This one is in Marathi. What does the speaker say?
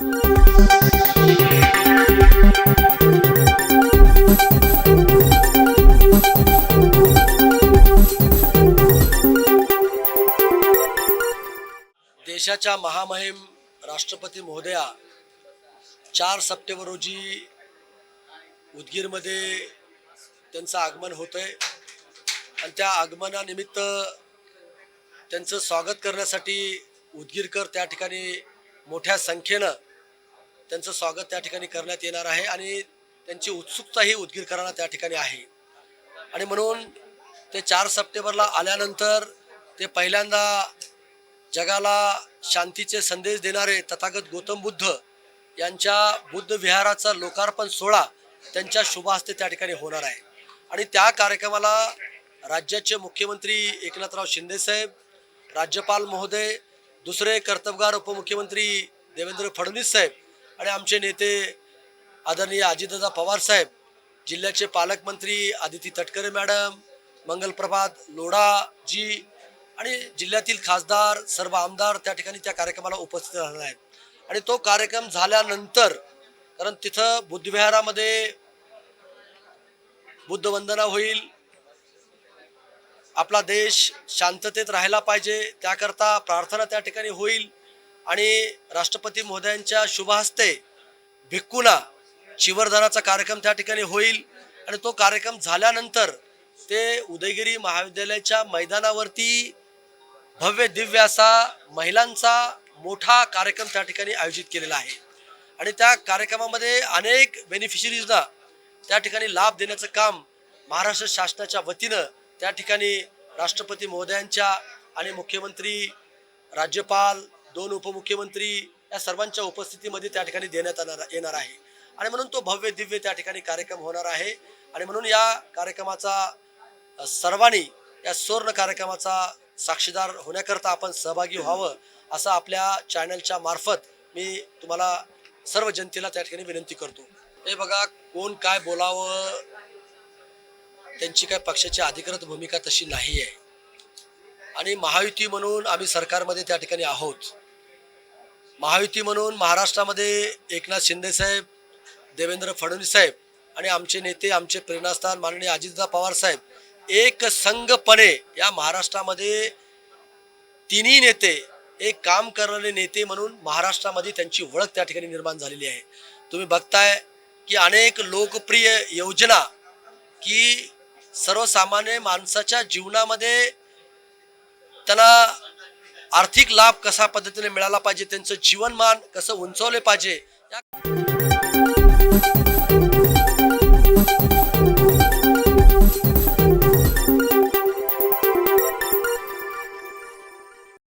देशाच्या महामहिम राष्ट्रपती महोदया चार सप्टेंबर रोजी उदगीरमध्ये त्यांचं आगमन होतं आहे आणि त्या आगमनानिमित्त त्यांचं स्वागत करण्यासाठी उदगीरकर त्या ठिकाणी मोठ्या संख्येनं त्यांचं स्वागत त्या ठिकाणी करण्यात येणार आहे आणि त्यांची उत्सुकताही उदगीरकरांना त्या ठिकाणी आहे. आणि म्हणून ते चार सप्टेंबरला आल्यानंतर ते पहिल्यांदा जगाला शांतीचे संदेश देणारे तथागत गौतम बुद्ध यांच्या बुद्ध विहाराचा लोकार्पण सोहळा त्यांच्या शुभ हस्ते त्या ठिकाणी होणार आहे. आणि त्या कार्यक्रमाला राज्याचे मुख्यमंत्री एकनाथराव शिंदेसाहेब राज्यपाल महोदय दुसरे कर्तबगार उपमुख्यमंत्री देवेंद्र फडणवीस साहेब आणि आमचे नेते आदरणीय अजितदादा पवार साहेब जिल्ह्याचे पालकमंत्री आदिती तटकरे मॅडम मंगलप्रभात लोढाजी आणि जिल्ह्यातील खासदार सर्व आमदार त्या ठिकाणी त्या कार्यक्रमाला उपस्थित राहणार आहेत. आणि तो कार्यक्रम झाल्यानंतर कारण तिथं बुद्धविहारामध्ये बुद्धवंदना होईल आपला देश शांततेत राहायला पाहिजे त्याकरता प्रार्थना त्या ठिकाणी होईल आणि राष्ट्रपती महोदयांच्या शुभहस्ते भिक्कूला शिवरदानाचा कार्यक्रम त्या ठिकाणी होईल. आणि तो कार्यक्रम झाल्यानंतर ते उदयगिरी महाविद्यालयाच्या मैदानावरती भव्य दिव्य असा महिलांचा मोठा कार्यक्रम त्या ठिकाणी आयोजित केलेला आहे. आणि त्या कार्यक्रमामध्ये अनेक बेनिफिशरीजना त्या ठिकाणी लाभ देण्याचं काम महाराष्ट्र शासनाच्या वतीनं त्या ठिकाणी राष्ट्रपती महोदयांच्या आणि मुख्यमंत्री राज्यपाल दोन उपमुख्यमंत्री या सर्वांच्या उपस्थितीमध्ये त्या ठिकाणी देण्यात येणार येणार आहे. आणि म्हणून तो भव्य दिव्य त्या ठिकाणी कार्यक्रम होणार आहे. आणि म्हणून या कार्यक्रमाचा सर्वांनी या सुवर्ण कार्यक्रमाचा साक्षीदार होण्याकरता आपण सहभागी व्हावं असं आपल्या चॅनलच्या मार्फत मी तुम्हाला सर्व जनतेला त्या ठिकाणी विनंती करतो. हे बघा कोण काय बोलावं त्यांची काय पक्षाची अधिकृत भूमिका तशी नाही आहे आणि महायुती म्हणून आम्ही सरकारमध्ये त्या ठिकाणी आहोत. महायुती म्हणून महाराष्ट्रामध्ये एकनाथ शिंदेसाहेब देवेंद्र फडणवीस साहेब आणि आमचे नेते आमचे प्रेरणास्थान माननीय अजितदा पवार साहेब एक संघपणे या महाराष्ट्रामध्ये तिन्ही नेते एक काम करणारे नेते म्हणून महाराष्ट्रामध्ये त्यांची ओळख त्या ठिकाणी निर्माण झालेली आहे. तुम्ही बघताय की अनेक लोकप्रिय योजना की सर्वसामान्य माणसाच्या जीवनामध्ये त्याला आर्थिक लाभ कसा पद्धतीने मिळाला पाहिजे त्यांचं जीवनमान कसं उंचवले पाहिजे